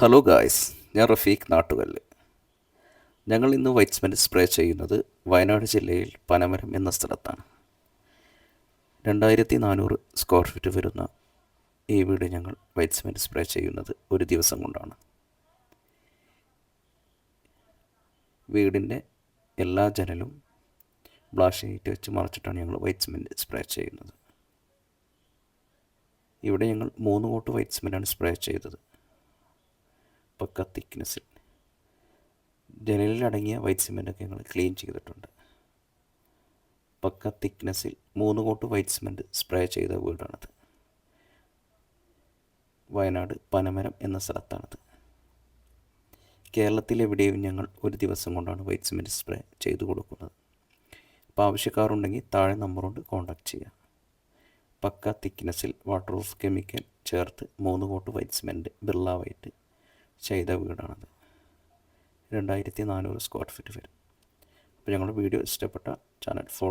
Hello guys ഞാൻ റഫീഖ് നാട്ടുകല്ല്. ഞങ്ങൾ ഇന്ന് വൈറ്റ് സ്മെന്റ് സ്പ്രേ ചെയ്യുന്നത് വയനാട് ജില്ലയിൽ പനമരം എന്ന സ്ഥലത്താണ്. രണ്ടായിരത്തി നാനൂറ് സ്ക്വയർ ഫീറ്റ് വരുന്ന ഈ വീട് ഞങ്ങൾ വൈറ്റ് സ്മെന്റ് സ്പ്രേ ചെയ്യുന്നത് ഒരു ദിവസം കൊണ്ടാണ്. വീടിന്റെ എല്ലാ ജനലും ബ്ലാഷ് ഷീറ്റ് വെച്ച് മറച്ചിട്ടാണ് ഞങ്ങൾ വൈറ്റ് സ്മെന്റ് സ്പ്രേ ചെയ്യുന്നത്. ഇവിടെ ഞങ്ങൾ മൂന്ന് കോട്ട് വൈറ്റ് സ്മെന്റാണ് സ്പ്രേ ചെയ്തത്. പക്ക തിക്നെസ്സിൽ ജനലിൽ അടങ്ങിയ വൈറ്റ് സിമെന്റൊക്കെ ഞങ്ങൾ ക്ലീൻ ചെയ്തിട്ടുണ്ട്. പക്ക തിക്നെസ്സിൽ മൂന്ന് കോട്ട് വൈറ്റ് സിമെന്റ് സ്പ്രേ ചെയ്ത വീടാണത്. വയനാട് പനമരം എന്ന സ്ഥലത്താണത്. കേരളത്തിലെവിടെയും ഞങ്ങൾ ഒരു ദിവസം കൊണ്ടാണ് വൈറ്റ് സിമെന്റ് സ്പ്രേ ചെയ്തു കൊടുക്കുന്നത്. അപ്പോൾ ആവശ്യക്കാരുണ്ടെങ്കിൽ താഴെ നമ്പറുകൊണ്ട് കോൺടാക്റ്റ് ചെയ്യുക പക്ക തിക്നെസ്സിൽ വാട്ടർ പ്രൂഫ് കെമിക്കൽ ചേർത്ത് മൂന്ന് coat white cement Birla white ചെയ്ത വീടാണത്. രണ്ടായിരത്തി നാനൂറ് സ്ക്വയർ ഫീറ്റ് വരും. അപ്പോൾ ഞങ്ങളുടെ വീഡിയോ ഇഷ്ടപ്പെട്ട ചാനൽ ഫോളോ